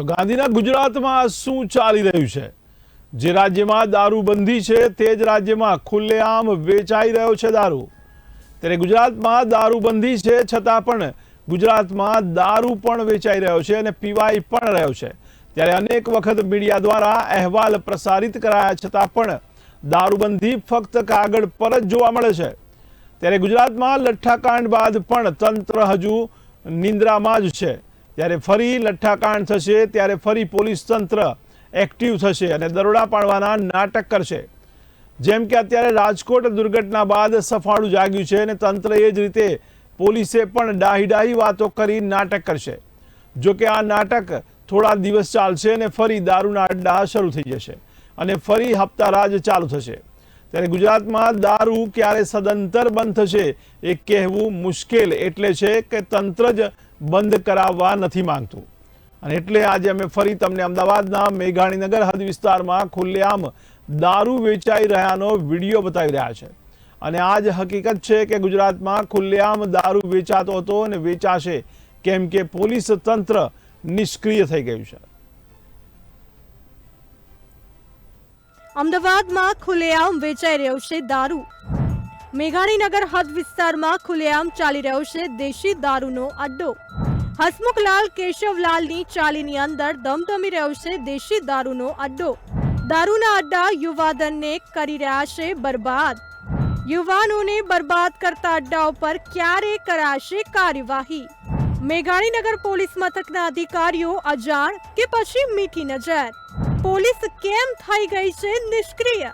તો ગાંધીના ગુજરાતમાં શું ચાલી રહ્યું છે? જે રાજ્યમાં દારૂબંધી છે, તે જ રાજ્યમાં ખુલ્લેઆમ વેચાઈ રહ્યો છે દારૂ. ત્યારે ગુજરાતમાં દારૂબંધી છે, છતાં પણ ગુજરાતમાં દારૂ પણ વેચાઈ રહ્યો છે અને પીવાય પણ રહ્યો છે. ત્યારે અનેક વખત મીડિયા દ્વારા અહેવાલ પ્રસારિત કરાયા, છતાં પણ દારૂબંધી ફક્ત કાગળ પર જ જોવા મળે છે. ત્યારે ગુજરાતમાં લઠ્ઠાકાંડ બાદ પણ તંત્ર હજુ નિંદ્રામાં જ છે. ત્યારે ફરી લઠ્ઠાકાંડ થશે, ત્યારે ફરી પોલીસ તંત્ર એક્ટિવ થશે અને દરોડા પાડવાના નાટક કરશે. જેમ કે અત્યારે રાજકોટ દુર્ઘટના બાદ સફાળું જાગ્યું છે અને તંત્ર એ જ રીતે પોલીસે પણ ડાહી ડાહી વાતો કરી નાટક કરશે. જો કે આ નાટક થોડા દિવસ ચાલશે અને ફરી દારૂના અડ્ડા શરૂ થઈ જશે અને ફરી હપ્તારાજ ચાલુ થશે. ત્યારે ગુજરાતમાં દારૂ ક્યારે સદંતર બંધ થશે એ કહેવું મુશ્કેલ એટલે છે કે તંત્ર જ બંધ કરાવવા નથી માંગતું. અને એટલે આજે અમે ફરી તમને અમદાવાદના મેઘાણીનગર હદ વિસ્તારમાં ખુલ્લેઆમ દારૂ વેચાઈ રહ્યાનો વીડિયો બતાવી રહ્યા છે. અને આ જ હકીકત છે કે ગુજરાતમાં ખુલ્લેઆમ દારૂ વેચાતો હતો અને વેચાશે કેમ કે પોલીસ તંત્ર નિષ્ક્રિય થઈ ગયું છે. અમદાવાદમાં ખુલ્લેઆમ વેચાઈ રહ્યો છે દારૂ. મેઘાણીનગર હદ વિસ્તારમાં ખુલ્લેઆમ ચાલી રહ્યો છે દેશી દારૂનો અડ્ડો. હસમુખલાલ કેશવલાલની ચાલીની અંદર ધમધમી રહ્યો છે દેશી દારૂનો અડ્ડો. દારૂના અડ્ડા યુવાધનને કરી રહ્યા છે બરબાદ. યુવાનોને બરબાદ કરતા અડ્ડાઓ પર ક્યારે કરાશે કાર્યવાહી? મેઘાણીનગર પોલીસ મથકના અધિકારીઓ અજાણ કે પછી મીઠી નજર? પોલીસ કેમ થઈ ગઈ છે નિષ્ક્રિય?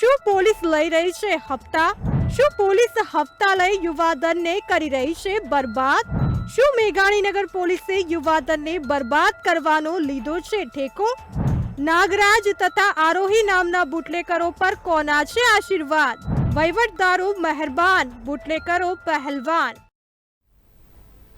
શું પોલીસ લઈ રહી છે હપ્તા? શું પોલીસ હપ્તા લઈ યુવાધનને કરી રહી છે બરબાદ? શું મેઘાણીનગર પોલીસે યુવાધનને બરબાદ કરવાનો લીધો છે ઠેકો? નાગરાજ તથા આરોહી નામના બુટલેકરો પર કોના છે આશીર્વાદ? વહીવટદારો મહેરબાન, બુટલેકરો પહેલવાન.